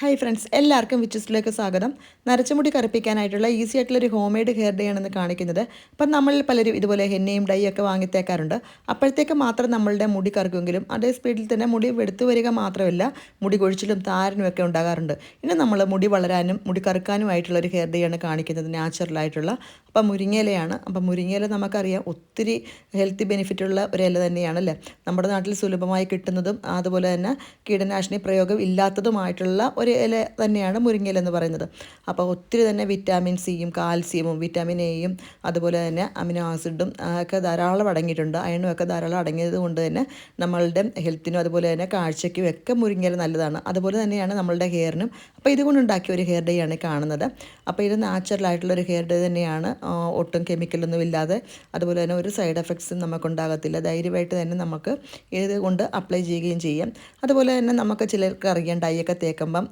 Hi friends എല്ലാവർക്കും വിച്ചസിലേക്ക് സ്വാഗതം. നരച്ചുമുടി കറുപ്പിക്കാനായിട്ടുള്ള ഈസി ആയിട്ടുള്ള ഒരു ഹോം മെയ്ഡ് ഹെയർ ഡേ ആണെന്ന് കാണിക്കുന്നത്. അപ്പം നമ്മൾ പലരും ഇതുപോലെ ഹെന്നയും ഡൈ ഒക്കെ വാങ്ങിത്തേക്കാറുണ്ട്. അപ്പോഴത്തേക്ക് മാത്രം നമ്മളുടെ മുടി കറുക്കുമെങ്കിലും അതേ സ്പീഡിൽ തന്നെ മുടി വെടുത്തു വരിക മാത്രമല്ല മുടി കൊഴിച്ചിലും താരനും ഒക്കെ ഉണ്ടാകാറുണ്ട്. ഇനി നമ്മൾ മുടി വളരാനും മുടി കറുക്കാനുമായിട്ടുള്ള ഒരു ഹെയർ ഡേ ആണ് കാണിക്കുന്നത് നാച്ചുറലായിട്ടുള്ള അപ്പം മുരിങ്ങയിലയാണ്. അപ്പം മുരിങ്ങയില നമുക്കറിയാം ഒത്തിരി ഹെൽത്തി ബെനിഫിറ്റുള്ള ഒരു ഇല തന്നെയാണല്ലേ? നമ്മുടെ നാട്ടിൽ സുലഭമായി കിട്ടുന്നതും അതുപോലെ തന്നെ കീടനാശിനി പ്രയോഗം ഇല്ലാത്തതുമായിട്ടുള്ള ഒരു ഇല തന്നെയാണ് മുരിങ്ങയില എന്ന് പറയുന്നത്. അപ്പോൾ ഒത്തിരി തന്നെ വിറ്റാമിൻ സിയും കാൽസ്യവും വിറ്റാമിൻ എയും അതുപോലെ തന്നെ അമിനോ ആസിഡും ഒക്കെ ധാരാളം അടങ്ങിയിട്ടുണ്ട്. അയണും ഒക്കെ ധാരാളം അടങ്ങിയത് കൊണ്ട് തന്നെ നമ്മളുടെ ഹെൽത്തിനും അതുപോലെ തന്നെ കാഴ്ചയ്ക്കും ഒക്കെ മുരിങ്ങയില നല്ലതാണ്. അതുപോലെ തന്നെയാണ് നമ്മളുടെ ഹെയറിനും അപ്പോൾ ഇതുകൊണ്ടുണ്ടാക്കിയ ഒരു ഹെയർ ഡേ ആണ് കാണുന്നത്. അപ്പോൾ ഇത് നാച്ചുറൽ ആയിട്ടുള്ള ഒരു ഹെയർ ഡേ തന്നെയാണ്. ഒട്ടും കെമിക്കലൊന്നും ഇല്ലാതെ അതുപോലെ തന്നെ ഒരു സൈഡ് എഫക്ട്സും നമുക്കുണ്ടാകത്തില്ല ധൈര്യമായിട്ട് തന്നെ നമുക്ക് ഇത് കൊണ്ട് അപ്ലൈ ചെയ്യുകയും ചെയ്യാം. അതുപോലെ തന്നെ നമുക്ക് ചിലർക്ക് അറിയാം ഡൈയൊക്കെ തേക്കുമ്പം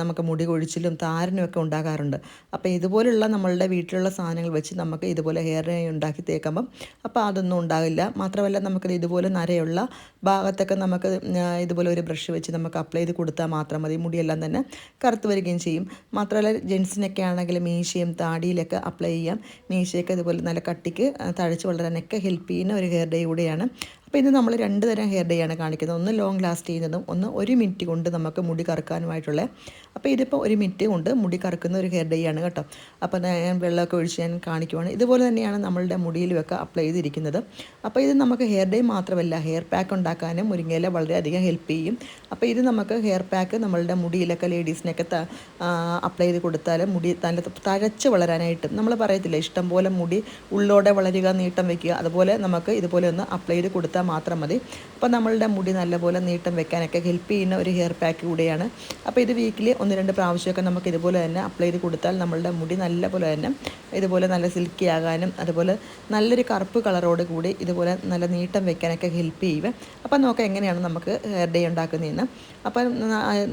നമുക്ക് മുടി കൊഴിച്ചിലും താരനും ഒക്കെ ഉണ്ടാകാറുണ്ട്. അപ്പോൾ ഇതുപോലുള്ള നമ്മളുടെ വീട്ടിലുള്ള സാധനങ്ങൾ വെച്ച് നമുക്ക് ഇതുപോലെ ഹെയർ ഡൈ ഉണ്ടാക്കി തേക്കുമ്പം അപ്പോൾ അതൊന്നും ഉണ്ടാകില്ല മാത്രമല്ല നമുക്ക് ഇതുപോലെ നരയുള്ള ഭാഗത്തൊക്കെ നമുക്ക് ഇതുപോലെ ഒരു ബ്രഷ് വെച്ച് നമുക്ക് അപ്ലൈ ചെയ്ത് കൊടുത്താൽ മാത്രം മതി. മുടിയെല്ലാം തന്നെ കറുത്ത് വരികയും ചെയ്യും. മാത്രമല്ല ജെൻസിനൊക്കെ ആണെങ്കിൽ മീശയും താടിയിലൊക്കെ അപ്ലൈ ചെയ്യാം. മീശയൊക്കെ ഇതുപോലെ നല്ല കട്ടിക്ക് തഴച്ച് വളരാനൊക്കെ ഹെൽപ്പ് ചെയ്യുന്ന ഒരു ഹെയർ ഡേ കൂടിയാണ്. അപ്പോൾ ഇത് നമ്മൾ രണ്ട് തരം ഹെയർ ഡേ ആണ് കാണിക്കുന്നത്. ഒന്ന് ലോങ് ലാസ്റ്റ് ചെയ്യുന്നതും ഒന്ന് ഒരു മിനിറ്റ് കൊണ്ട് നമുക്ക് മുടി കറക്കാനുമായിട്ടുള്ള. അപ്പോൾ ഇതിപ്പോൾ ഒരു മിനിറ്റ് കൊണ്ട് മുടി കറക്കുന്ന ഒരു ഹെയർ ഡേ ആണ് കേട്ടോ. അപ്പോൾ ഞാൻ വെള്ളമൊക്കെ ഒഴിച്ച് ഞാൻ കാണിക്കുവാണ്. ഇതുപോലെ തന്നെയാണ് നമ്മളുടെ മുടിയിലുമൊക്കെ അപ്ലൈ ചെയ്തിരിക്കുന്നത്. അപ്പോൾ ഇത് നമുക്ക് ഹെയർ ഡേ മാത്രമല്ല ഹെയർ പാക്ക് ഉണ്ടാക്കാനും മുരിങ്ങയില വളരെയധികം ഹെൽപ്പ് ചെയ്യും. അപ്പോൾ ഇത് നമുക്ക് ഹെയർ പാക്ക് നമ്മളുടെ മുടിയിലൊക്കെ ലേഡീസിനൊക്കെ അപ്ലൈ ചെയ്ത് കൊടുത്താൽ മുടി നല്ല തഴച്ച് വളരാനായിട്ട് നമ്മൾ പറയത്തില്ല ഇഷ്ടം പോലെ മുടി ഉള്ളോടെ വളരുക നീട്ടം വയ്ക്കുക അതുപോലെ നമുക്ക് ഇതുപോലെ ഒന്ന് അപ്ലൈ ചെയ്ത് കൊടുത്താൽ മാത്രം മതി. അപ്പോൾ നമ്മളുടെ മുടി നല്ലപോലെ നീട്ടം വെക്കാനൊക്കെ ഹെൽപ്പ് ചെയ്യുന്ന ഒരു ഹെയർ പാക്ക് കൂടിയാണ്. അപ്പോൾ ഇത് വീക്കിലി ഒന്ന് രണ്ട് പ്രാവശ്യമൊക്കെ നമുക്ക് ഇതുപോലെ തന്നെ അപ്ലൈ ചെയ്ത് കൊടുത്താൽ നമ്മളുടെ മുടി നല്ലപോലെ തന്നെ ഇതുപോലെ നല്ല സിൽക്കി ആകാനും അതുപോലെ നല്ലൊരു കറുപ്പ് കളറോട് കൂടി ഇതുപോലെ നല്ല നീട്ടം വെക്കാനൊക്കെ ഹെൽപ്പ് ചെയ്യുക. അപ്പോൾ നോക്കാം എങ്ങനെയാണ് നമുക്ക് ഹെയർ ഡേ ഉണ്ടാക്കുന്നതെന്ന്. അപ്പം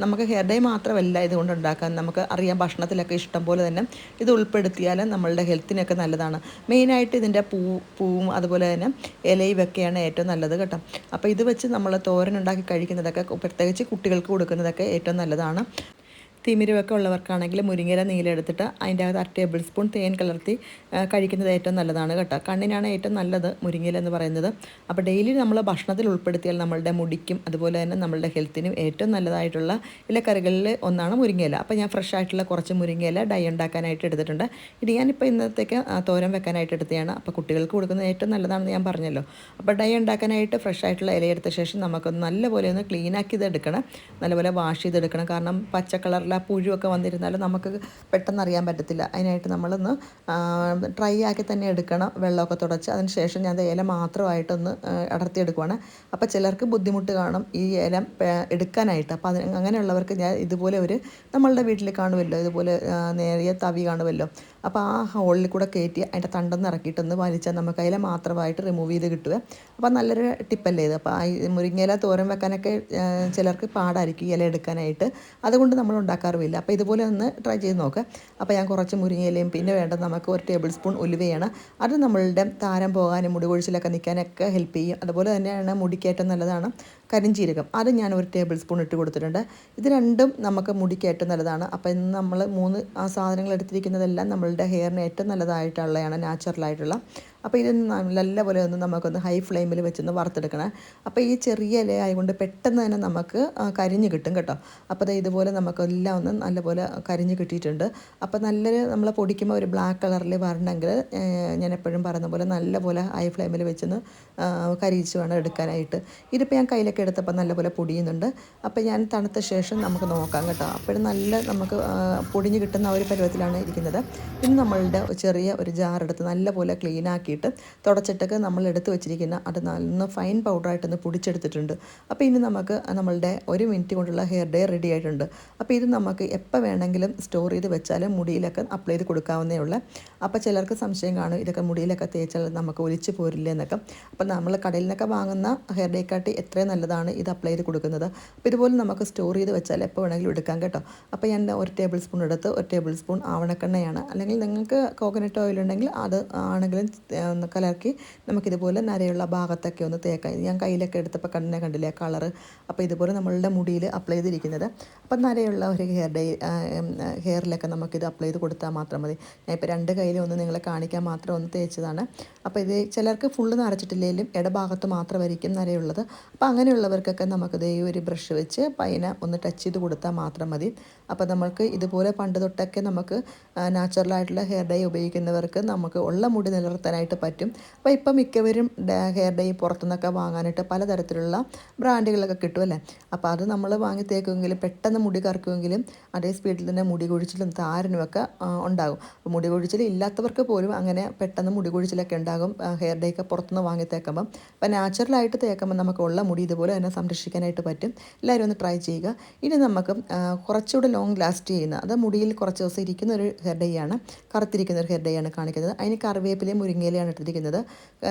നമുക്ക് ഹെയർ ഡേ മാത്രമല്ല ഇതുകൊണ്ട് ഉണ്ടാക്കാൻ നമുക്ക് അറിയാം ഭക്ഷണത്തിലൊക്കെ ഇഷ്ടം പോലെ തന്നെ ഇത് ഉൾപ്പെടുത്തിയാൽ നമ്മളുടെ ഹെൽത്തിനൊക്കെ നല്ലതാണ്. മെയിനായിട്ട് ഇതിന്റെ പൂ പൂവും അതുപോലെ തന്നെ ഇലയും ഒക്കെയാണ് ഏറ്റവും നല്ലത് കേട്ടോ. അപ്പോൾ ഇത് വെച്ച് നമ്മൾ തോരൻ ഉണ്ടാക്കി കഴിക്കുന്നതൊക്കെ പ്രത്യേകിച്ച് കുട്ടികൾക്ക് കൊടുക്കുന്നതൊക്കെ ഏറ്റവും നല്ലതാണ്. തിമിരമൊക്കെ ഉള്ളവർക്കാണെങ്കിൽ മുരിങ്ങയില നീലെടുത്തിട്ട് അതിന്റെ അകത്ത് അര ടേബിൾ സ്പൂൺ തേൻ കലർത്തി കഴിക്കുന്നത് ഏറ്റവും നല്ലതാണ് കേട്ടോ. കണ്ണിനാണ് ഏറ്റവും നല്ലത് മുരിങ്ങയില എന്ന് പറയുന്നത്. അപ്പോൾ ഡെയിലി നമ്മൾ ഭക്ഷണത്തിൽ ഉൾപ്പെടുത്തിയാൽ നമ്മളുടെ മുടിക്കും അതുപോലെ തന്നെ നമ്മളുടെ ഹെൽത്തിനും ഏറ്റവും നല്ലതായിട്ടുള്ള ഇലക്കറികളിൽ ഒന്നാണ് മുരിങ്ങയില. അപ്പോൾ ഞാൻ ഫ്രഷ് ആയിട്ടുള്ള കുറച്ച് മുരിങ്ങയില ഡൈ ഉണ്ടാക്കാനായിട്ട് എടുത്തിട്ടുണ്ട്. ഇത് ഞാനിപ്പോൾ ഇന്നത്തേക്ക് തോരൻ വെക്കാനായിട്ട് എടുത്തതാണ്. അപ്പോൾ കുട്ടികൾക്ക് കൊടുക്കുന്നത് ഏറ്റവും നല്ലതാണെന്ന് ഞാൻ പറഞ്ഞല്ലോ. അപ്പോൾ ഡൈ ഉണ്ടാക്കാനായിട്ട് ഫ്രഷ് ആയിട്ടുള്ള ഇലയെടുത്ത ശേഷം നമുക്കൊന്ന് നല്ലപോലെ ഒന്ന് ക്ലീനാക്കി ഇതെടുക്കണം. നല്ലപോലെ വാഷ് ചെയ്തെടുക്കണം. കാരണം പച്ച കളറിൽ ആ പുഴുവൊക്കെ വന്നിരുന്നാലും നമുക്ക് പെട്ടെന്ന് അറിയാൻ പറ്റത്തില്ല. അതിനായിട്ട് നമ്മളൊന്ന് ഡ്രൈ ആക്കി തന്നെ എടുക്കണം വെള്ളമൊക്കെ തുടച്ച്. അതിന് ശേഷം ഞാൻ ഇല മാത്രമായിട്ടൊന്ന് അടർത്തി അടർത്തിയെടുക്കുവാണ്. അപ്പോൾ ചിലർക്ക് ബുദ്ധിമുട്ട് കാണും ഈ ഇല എടുക്കാനായിട്ട്. അപ്പോൾ അതിന് അങ്ങനെയുള്ളവർക്ക് ഞാൻ ഇതുപോലെ ഒരു നമ്മളുടെ വീട്ടിൽ കാണുമല്ലോ ഇതുപോലെ നേരിയ തവി കാണുമല്ലോ അപ്പോൾ ആ ഹോളിൽ കൂടെ കയറ്റി അതിന്റെ തണ്ടെന്ന് ഇറക്കിയിട്ടൊന്ന് വലിച്ചാൽ നമുക്ക് അതിലെ മാത്രമായിട്ട് റിമൂവ് ചെയ്ത് കിട്ടുക. അപ്പോൾ നല്ലൊരു ടിപ്പല്ലേ ഇത്? അപ്പോൾ മുരിങ്ങയില തോരൻ വെക്കാനൊക്കെ ചിലർക്ക് പാടായിരിക്കും ഇല എടുക്കാനായിട്ട്. അതുകൊണ്ട് നമ്മൾ ഉണ്ടാക്കാറുമില്ല. അപ്പോൾ ഇതുപോലെ ഒന്ന് ട്രൈ ചെയ്ത് നോക്കുക അപ്പോൾ ഞാൻ കുറച്ച് മുരിങ്ങയിലയും പിന്നെ വേണ്ട നമുക്ക് ഒരു ടേബിൾ സ്പൂൺ ഉലുവയാണ്. അത് നമ്മളുടെ താരം പോകാനും മുടി കൊഴിച്ചിലൊക്കെ നിൽക്കാനൊക്കെ ഹെൽപ്പ് ചെയ്യും. അതുപോലെ തന്നെയാണ് മുടിക്കേറ്റം നല്ലതാണ് കരിഞ്ചീരകം. അത് ഞാൻ ഒരു ടേബിൾ സ്പൂൺ ഇട്ട് കൊടുത്തിട്ടുണ്ട്. ഇത് രണ്ടും നമുക്ക് മുടിക്കേറ്റം നല്ലതാണ്. അപ്പോൾ ഇന്ന് നമ്മൾ മൂന്ന് ആ സാധനങ്ങൾ എടുത്തിരിക്കുന്നതെല്ലാം നമ്മളുടെ ഹെയറിന് ഏറ്റവും നല്ലതായിട്ടുള്ളതാണ് നാച്ചുറലായിട്ടുള്ള അപ്പോൾ ഇത് നല്ല പോലെ ഒന്ന് നമുക്കൊന്ന് ഹൈ ഫ്ലെയിമിൽ വെച്ചൊന്ന് വറുത്തെടുക്കണം. അപ്പോൾ ഈ ചെറിയ ഇല ആയതുകൊണ്ട് പെട്ടെന്ന് തന്നെ നമുക്ക് കരിഞ്ഞ് കിട്ടും കേട്ടോ. അപ്പോൾ ദേ ഇതുപോലെ നമുക്കെല്ലാം ഒന്ന് നല്ലപോലെ കരിഞ്ഞ് കിട്ടിയിട്ടുണ്ട്. അപ്പോൾ നല്ലൊരു നമ്മൾ പൊടിക്കുമ്പോൾ ഒരു ബ്ലാക്ക് കളറിൽ വരണമെങ്കിൽ ഞാൻ എപ്പോഴും പറയുന്ന പോലെ നല്ലപോലെ ഹൈ ഫ്ലെയിമിൽ വെച്ചൊന്ന് കരിയിച്ച് വേണം എടുക്കാനായിട്ട്. ഇതിപ്പോൾ ഞാൻ കയ്യിലൊക്കെ എടുത്തപ്പോൾ നല്ലപോലെ പൊടിയുന്നുണ്ട്. അപ്പോൾ ഞാൻ തണുത്ത ശേഷം നമുക്ക് നോക്കാം കേട്ടോ. അപ്പോഴും നല്ല നമുക്ക് പൊടിഞ്ഞ് കിട്ടുന്ന ഒരു പരുവത്തിലാണ് ഇരിക്കുന്നത്. ഇനി നമ്മളുടെ ചെറിയ ഒരു ജാറെടുത്ത് നല്ലപോലെ ക്ലീൻ ആക്കിയിട്ട് തുടച്ചിട്ടൊക്കെ നമ്മൾ എടുത്തു വെച്ചിരിക്കുന്ന അത് നല്ല ഫൈൻ പൗഡറായിട്ടൊന്ന് പൊടിച്ചെടുത്തിട്ടുണ്ട്. അപ്പോൾ ഇനി നമുക്ക് നമ്മളുടെ ഒരു മിനിറ്റ് കൊണ്ടുള്ള ഹെയർ ഡേ റെഡി ആയിട്ടുണ്ട്. അപ്പോൾ ഇത് നമുക്ക് എപ്പോൾ വേണമെങ്കിലും സ്റ്റോർ ചെയ്ത് വെച്ചാൽ മുടിയിലൊക്കെ അപ്ലൈ ചെയ്ത് കൊടുക്കാവുന്നേ ഉള്ളൂ. അപ്പോൾ ചിലർക്ക് സംശയം കാണും ഇതൊക്കെ മുടിയിലൊക്കെ തേച്ചാൽ നമുക്ക് ഒലിച്ച് പോരില്ല എന്നൊക്കെ. അപ്പോൾ നമ്മൾ കടയിൽ നിന്നൊക്കെ വാങ്ങുന്ന ഹെയർ ഡേ ഡേക്കാട്ടി എത്രയും നല്ലതാണ് ഇത് അപ്ലൈ ചെയ്ത് കൊടുക്കുന്നത്. അപ്പോൾ ഇതുപോലെ നമുക്ക് സ്റ്റോർ ചെയ്ത് വെച്ചാൽ എപ്പോൾ വേണമെങ്കിലും എടുക്കാം കേട്ടോ. അപ്പോൾ ഞാൻ ഒരു ടേബിൾ സ്പൂൺ എടുത്ത് ഒരു ടേബിൾ സ്പൂൺ ആവണക്കെണ്ണയാണ്. അല്ലെങ്കിൽ നിങ്ങൾക്ക് കോക്കനട്ട് ഓയിൽ ഉണ്ടെങ്കിൽ അത് ആണെങ്കിലും ഒന്ന് കലർക്കി നമുക്കിതുപോലെ നരയുള്ള ഭാഗത്തൊക്കെ ഒന്ന് തേക്കാം. ഞാൻ കയ്യിലൊക്കെ എടുത്തപ്പോൾ കണ്ണിനെ കണ്ടില്ലേ കളർ അപ്പോൾ ഇതുപോലെ നമ്മളുടെ മുടിയിൽ അപ്ലൈ ചെയ്തിരിക്കുന്നത്. അപ്പം നരയുള്ള ഒരു ഹെയർ ഡൈ ഹെയറിലൊക്കെ നമുക്കിത് അപ്ലൈ ചെയ്ത് കൊടുത്താൽ മാത്രം മതി. ഞാൻ ഇപ്പോൾ രണ്ട് കയ്യിലും ഒന്ന് നിങ്ങളെ കാണിക്കാൻ മാത്രം ഒന്ന് തേച്ചതാണ്. അപ്പോൾ ഇത് ചിലർക്ക് ഫുള്ള് നരച്ചിട്ടില്ലെങ്കിലും ഇടഭാഗത്ത് മാത്രമായിരിക്കും നരയുള്ളത്. അപ്പോൾ അങ്ങനെയുള്ളവർക്കൊക്കെ നമുക്കിത് ഈ ഒരു ബ്രഷ് വെച്ച് പൈന ഒന്ന് ടച്ച് ചെയ്ത് കൊടുത്താൽ മാത്രം മതി. അപ്പോൾ നമുക്ക് ഇതുപോലെ പണ്ട് തൊട്ടൊക്കെ നമുക്ക് നാച്ചുറലായിട്ടുള്ള ഹെയർ ഡൈ ഉപയോഗിക്കുന്നവർക്ക് നമുക്ക് ഉള്ള മുടി നിലനിർത്താനായിട്ട് പറ്റും. അപ്പോൾ ഇപ്പം മിക്കവരും ഹെയർ ഡൈ പുറത്തുനിന്നൊക്കെ വാങ്ങാനായിട്ട് പലതരത്തിലുള്ള ബ്രാൻഡുകളൊക്കെ കിട്ടും അല്ലേ? അപ്പോൾ അത് നമ്മൾ വാങ്ങി തേക്കുമെങ്കിലും പെട്ടെന്ന് മുടി കറക്കുമെങ്കിലും അതേ സ്പീഡിൽ തന്നെ മുടി കൊഴിച്ചിലും താരനുമൊക്കെ ഉണ്ടാകും. അപ്പോൾ മുടി കൊഴിച്ചിൽ ഇല്ലാത്തവർക്ക് പോലും അങ്ങനെ പെട്ടെന്ന് മുടി കൊഴിച്ചിലൊക്കെ ഉണ്ടാകും ഹെയർ ഡൈ ഒക്കെ പുറത്തുനിന്ന് വാങ്ങി തേക്കുമ്പം. അപ്പോൾ നാച്ചുറലായിട്ട് തേക്കുമ്പോൾ നമുക്ക് ഉള്ള മുടി ഇതുപോലെ തന്നെ സംരക്ഷിക്കാനായിട്ട് പറ്റും. എല്ലാവരും ഒന്ന് ട്രൈ ചെയ്യുക. ഇനി നമുക്ക് കുറച്ചുകൂടെ ലോങ് ലാസ്റ്റ് ചെയ്യുന്ന അത് മുടിയിൽ കുറച്ച് ദിവസം ഇരിക്കുന്ന ഒരു ഹെയർ ഡൈ ആണ് കറുത്തിരിക്കുന്ന ഒരു ഹെയർ ഡൈ ആണ് കാണിക്കുന്നത്. അതിന് കറിവേപ്പിലയും മുരിങ്ങയിലയാണ് ഇട്ടിരിക്കുന്നത്.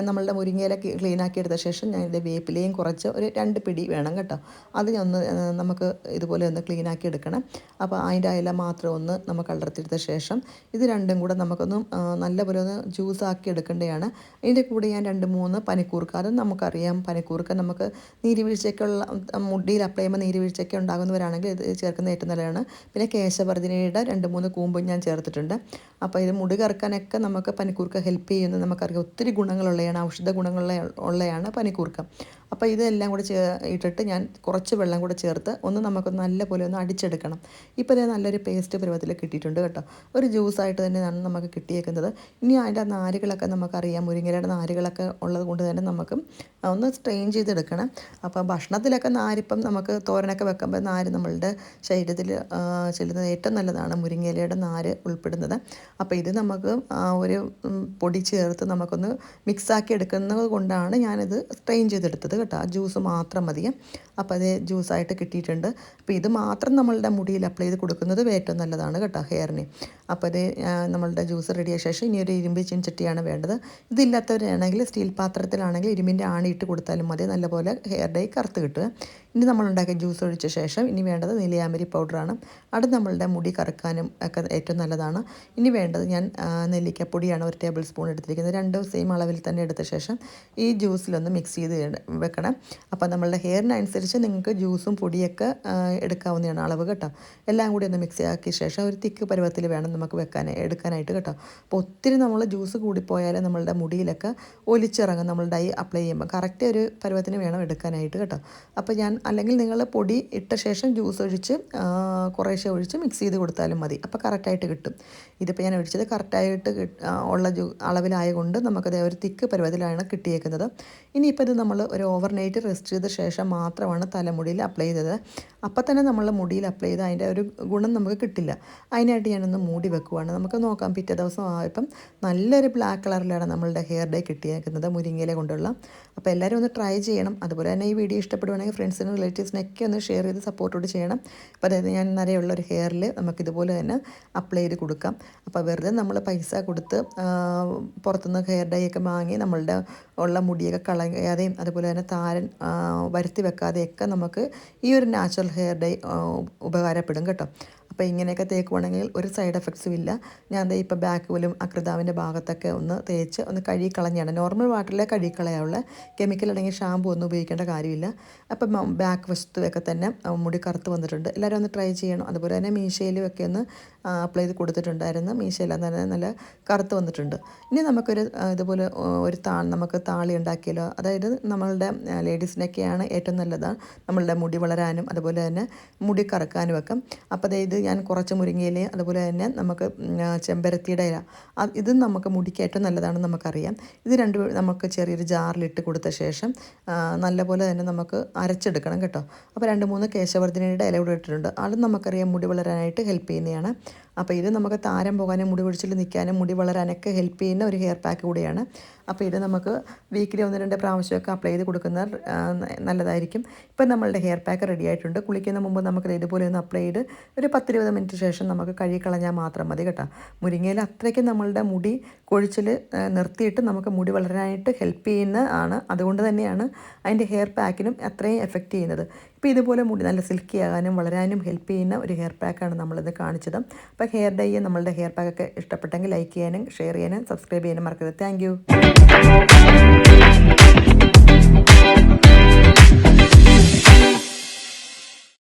നമ്മളുടെ മുരിങ്ങയില ക്ലീൻ ആക്കി എടുത്ത ശേഷം ഞാൻ ഇതിന്റെ വേപ്പിലയും കുറച്ച് ഒരു രണ്ട് പിടി വേണം കേട്ടോ. അത് ഒന്ന് നമുക്ക് ഇതുപോലെ ഒന്ന് ക്ലീൻ ആക്കി എടുക്കണം. അപ്പോൾ അതിന്റെ ഇല മാത്രം ഒന്ന് നമുക്ക് അടർത്തിയെടുത്ത ശേഷം ഇത് രണ്ടും കൂടെ നമുക്കൊന്ന് നല്ലപോലെ ഒന്ന് ജ്യൂസ് ആക്കി എടുക്കേണ്ടതാണ്. ഇതിന്റെ കൂടെ ഞാൻ രണ്ട് മൂന്ന് പനിക്കൂർക്ക അതും നമുക്കറിയാം പനിക്കൂർക്ക നമുക്ക് നീരുവീഴ്ചയ്ക്കുള്ള മുടിയിൽ അപ്ലൈ ചെയ്യുമ്പോൾ നീരുവീഴ്ചയ്ക്ക് ഉണ്ടാകുന്നവരാണെങ്കിൽ ഇത് ചേർക്കുന്ന ഏറ്റവും നല്ലതാണ്. പിന്നെ കേശവർദ്ധനയുടെ രണ്ട് മൂന്ന് കൂമ്പും ഞാൻ ചേർത്തിട്ടുണ്ട്. അപ്പോൾ ഇത് മുടി കറക്കാനൊക്കെ നമുക്ക് പനിക്കൂർക്ക ഹെൽപ്പ് ചെയ്യുന്നത് നമുക്കറിയാം ഒത്തിരി ഗുണങ്ങളുള്ളതാണ് ഔഷധ ഗുണങ്ങളുള്ള ഉള്ളതാണ് പനിക്കൂർക്ക. അപ്പോൾ ഇതെല്ലാം കൂടെ ചേ ഇട്ടിട്ട് ഞാൻ കുറച്ച് വെള്ളം കൂടെ ചേർത്ത് ഒന്ന് നമുക്ക് നല്ല പോലെ ഒന്ന് അടിച്ചെടുക്കണം. ഇപ്പോൾ ഇത് നല്ലൊരു പേസ്റ്റ് പരുവത്തിൽ കിട്ടിയിട്ടുണ്ട് കേട്ടോ. ഒരു ജ്യൂസായിട്ട് തന്നെയാണ് നമുക്ക് കിട്ടിയേക്കുന്നത്. ഇനി അതിന്റെ നാരുകളൊക്കെ നമുക്കറിയാം. മുരിങ്ങലയുടെ നാരുകളൊക്കെ ഉള്ളത് കൊണ്ട് തന്നെ നമുക്ക് ഒന്ന് സ്ട്രെയിൻ ചെയ്തെടുക്കണം. അപ്പോൾ ഭക്ഷണത്തിലൊക്കെ നാരിപ്പം നമുക്ക് തോരനൊക്കെ വെക്കുമ്പോൾ നാര് നമ്മളുടെ ശരീരത്തിൽ ചെല്ലുന്നത് ഏറ്റവും നല്ലതാണ്. മുരിങ്ങയിലയുടെ നാര് ഉൾപ്പെടുന്നത്. അപ്പോൾ ഇത് നമുക്ക് ഒരു പൊടി ചേർത്ത് നമുക്കൊന്ന് മിക്സാക്കി എടുക്കുന്നത് കൊണ്ടാണ് ഞാനിത് സ്ട്രെയിൻ ചെയ്തെടുത്തത് കേട്ടോ. ആ ജ്യൂസ് മാത്രം മതി. അപ്പോൾ അത് ജ്യൂസായിട്ട് കിട്ടിയിട്ടുണ്ട്. അപ്പോൾ ഇത് മാത്രം നമ്മളുടെ മുടിയിൽ അപ്ലൈ ചെയ്ത് കൊടുക്കുന്നത് ഏറ്റവും നല്ലതാണ് കേട്ടോ ഹെയറിന് അപ്പോൾ അത് നമ്മളുടെ ജ്യൂസ് റെഡിയായ ശേഷം ഇനി ഒരു ഇരുമ്പ് ചിൻചട്ടിയാണ് വേണ്ടത്. ഇതില്ലാത്തവരാണെങ്കിൽ സ്റ്റീൽ പാത്രത്തിലാണെങ്കിൽ ഇരുമ്പിന്റെ ആണി ഇട്ട് കൊടുത്താലും മതി. നല്ലപോലെ ഹെയർ ഡൈ കറുത്ത് കിട്ടുക. ഇനി നമ്മൾ ഉണ്ടാക്കിയ ജ്യൂസ് ഒഴിച്ച ശേഷം ഇനി വേണ്ടത് നെല്ലിയാമ്പരി പൗഡറാണ്. അത് നമ്മളുടെ മുടി കറക്കാനും ഒക്കെ ഏറ്റവും നല്ലതാണ്. ഇനി വേണ്ടത് ഞാൻ നെല്ലിക്കപ്പൊടിയാണ് ഒരു ടേബിൾ സ്പൂൺ എടുത്തിരിക്കുന്നത്. രണ്ടും സെയിം അളവിൽ തന്നെ എടുത്ത ശേഷം ഈ ജ്യൂസിലൊന്ന് മിക്സ് ചെയ്ത് വെക്കണം. അപ്പോൾ നമ്മളുടെ ഹെയറിനനുസരിച്ച് നിങ്ങൾക്ക് ജ്യൂസും പൊടിയൊക്കെ എടുക്കാവുന്നതാണ് അളവ് കേട്ടോ. എല്ലാം കൂടി ഒന്ന് മിക്സ് ആക്കിയ ശേഷം ഒരു തിക്ക് പരുവത്തിൽ വേണം നമുക്ക് വെക്കാൻ എടുക്കാനായിട്ട് കേട്ടോ. അപ്പോൾ ഒത്തിരി നമ്മൾ ജ്യൂസ് കൂടിപ്പോയാൽ നമ്മളുടെ മുടിയിലൊക്കെ ഒലിച്ചിറങ്ങും. നമ്മൾ ഡൈ അപ്ലൈ ചെയ്യുമ്പോൾ കറക്റ്റ് ഒരു പരുവത്തിന് വേണം എടുക്കാനായിട്ട് കേട്ടോ. അപ്പോൾ ഞാൻ അല്ലെങ്കിൽ നിങ്ങൾ പൊടി ഇട്ട ശേഷം ജ്യൂസ് ഒഴിച്ച് കുറേശ്ശെ ഒഴിച്ച് മിക്സ് ചെയ്ത് കൊടുത്താലും മതി. അപ്പോൾ കറക്റ്റായിട്ട് കിട്ടും. ഇതിപ്പോൾ ഞാൻ ഒഴിച്ചത് കറക്റ്റായിട്ട് ഉള്ള ജ്യൂ അളവിലായതുകൊണ്ട് നമുക്കത് ഒരു തിക്ക് പരുവത്തിലാണ് കിട്ടിയേക്കുന്നത്. ഇനിയിപ്പോൾ ഇത് നമ്മൾ ഒരു ഓവർ നൈറ്റ് റെസ്റ്റ് ചെയ്ത ശേഷം മാത്രമാണ് തലമുടിയിൽ അപ്ലൈ ചെയ്തത്. അപ്പം തന്നെ നമ്മൾ മുടിയിൽ അപ്ലൈ ചെയ്ത് അതിന്റെ ഒരു ഗുണം നമുക്ക് കിട്ടില്ല. അതിനായിട്ട് ഞാനൊന്ന് മൂടി വെക്കുവാണ്. നമുക്ക് നോക്കാം പിറ്റേ ദിവസം ആയപ്പം നല്ലൊരു ബ്ലാക്ക് കളറിലാണ് നമ്മളുടെ ഹെയർ ഡേ കിട്ടിയേക്കുന്നത് മുരിങ്ങയിലെ കൊണ്ടുള്ള. അപ്പോൾ എല്ലാവരും ഒന്ന് ട്രൈ ചെയ്യണം. അതുപോലെ തന്നെ ഈ വീഡിയോ ഇഷ്ടപ്പെടുവാണെങ്കിൽ ഫ്രണ്ട്സിനും റിലേറ്റീവ്സിനൊക്കെ ഒന്ന് ഷെയർ ചെയ്ത് സപ്പോർട്ടോട് ചെയ്യണം. അപ്പോൾ അതായത് ഞാൻ നിറയുള്ള ഒരു ഹെയറിൽ നമുക്കിതുപോലെ തന്നെ അപ്ലൈ ചെയ്ത് കൊടുക്കാം. അപ്പോൾ വെറുതെ നമ്മൾ പൈസ കൊടുത്ത് പുറത്തുനിന്ന് ഹെയർ ഡൈ ഒക്കെ വാങ്ങി നമ്മളുടെ ഉള്ള മുടിയൊക്കെ കളയാതെയും അതുപോലെ തന്നെ താരൻ വരുത്തി വെക്കാതെയൊക്കെ നമുക്ക് ഈ ഒരു നാച്ചുറൽ ഹെയർ ഡൈ ഉപകാരപ്പെടും കേട്ടോ. അപ്പോൾ ഇങ്ങനെയൊക്കെ തേക്കുവാണെങ്കിൽ ഒരു സൈഡ് എഫക്ട്സും ഇല്ല. ഞാൻ ദേ ഇപ്പോൾ ബാക്ക് പോലും അക്രതാവിന്റെ ഭാഗത്തൊക്കെ ഒന്ന് തേച്ച് ഒന്ന് കഴുകി കളഞ്ഞാണ് നോർമൽ വാട്ടറിലെ കഴുകി കളയാവുള്ള കെമിക്കൽ അടങ്ങിയ ഷാമ്പു ഒന്നും ഉപയോഗിക്കേണ്ട കാര്യമില്ല. അപ്പം ബാക്ക് വശത്തുമൊക്കെ തന്നെ മുടി കറുത്ത് വന്നിട്ടുണ്ട്. എല്ലാവരും ഒന്ന് ട്രൈ ചെയ്യണം. അതുപോലെ തന്നെ മീശയിലും ഒക്കെ ഒന്ന് അപ്ലൈ ചെയ്ത് കൊടുത്തിട്ടുണ്ടായിരുന്നു. മീശയെല്ലാം തന്നെ നല്ല കറുത്ത് വന്നിട്ടുണ്ട്. ഇനി നമുക്കൊരു ഇതുപോലെ ഒരു താ നമുക്ക് താളി ഉണ്ടാക്കിയാലോ? അതായത് നമ്മളുടെ ലേഡീസിനൊക്കെയാണ് ഏറ്റവും നല്ലതാണ്. നമ്മളുടെ മുടി വളരാനും അതുപോലെ തന്നെ മുടി കറക്കാനും ഒക്കെ. അപ്പോൾ ഇത് ഞാൻ കുറച്ച് മുരിങ്ങയില അതുപോലെ തന്നെ നമുക്ക് ചെമ്പരത്തിയുടെ ഇല. ഇത് നമുക്ക് മുടിക്ക് ഏറ്റവും നല്ലതാണെന്ന് നമുക്കറിയാം. ഇത് രണ്ട് നമുക്ക് ചെറിയൊരു ജാറിലിട്ട് കൊടുത്ത ശേഷം നല്ലപോലെ തന്നെ നമുക്ക് അരച്ചെടുക്കണം കേട്ടോ. അപ്പോൾ രണ്ട് മൂന്ന് കേശവർദ്ധനയുടെ ഇല കൂടെ ഇട്ടിട്ടുണ്ട്. അത് നമുക്കറിയാം മുടി വളരാനായിട്ട് ഹെൽപ്പ് ചെയ്യുന്നതാണ്. അപ്പോൾ ഇത് നമുക്ക് താരം പോകാനും മുടി പിടിച്ചിട്ട് നിൽക്കാനും മുടി വളരാനൊക്കെ ഹെൽപ്പ് ചെയ്യുന്ന ഒരു ഹെയർ പാക്ക് കൂടിയാണ്. അപ്പോൾ ഇത് നമുക്ക് വീക്കിലി ഒന്ന് രണ്ട് പ്രാവശ്യമൊക്കെ അപ്ലൈ ചെയ്ത് കൊടുക്കുന്ന നല്ലതായിരിക്കും. ഇപ്പം നമ്മളുടെ ഹെയർ പാക്ക് റെഡി ആയിട്ടുണ്ട്. കുളിക്കുന്ന മുമ്പ് നമുക്ക് ഇതുപോലെ ഒന്ന് അപ്ലൈ ചെയ്ത് ഒരു പത്തിരുപത് മിനിറ്റ് ശേഷം നമുക്ക് കഴുകി കളഞ്ഞാൽ മാത്രം മതി കേട്ടോ. മുരിങ്ങയിൽ അത്രയ്ക്ക് നമ്മളുടെ മുടി കൊഴിച്ചിൽ നിർത്തിയിട്ട് നമുക്ക് മുടി വളരാനായിട്ട് ഹെൽപ്പ് ചെയ്യുന്ന ആണ്. അതുകൊണ്ട് തന്നെയാണ് അതിന്റെ ഹെയർ പാക്കിനും അത്രയും എഫക്റ്റ് ചെയ്യുന്നത്. അപ്പോൾ ഇതുപോലെ മുടി നല്ല സിൽക്കി ആകാനും വളരാനും ഹെൽപ്പ് ചെയ്യുന്ന ഒരു ഹെയർ പാക്കാണ് നമ്മളിത് കാണിച്ചത്. അപ്പോൾ ഹെയർ ഡൈ നമ്മളുടെ ഹെയർ പാക്കൊക്കെ ഇഷ്ടപ്പെട്ടെങ്കിൽ ലൈക്ക് ചെയ്യാനും ഷെയർ ചെയ്യാനും സബ്സ്ക്രൈബ് ചെയ്യാനും മറക്കരുത്. താങ്ക്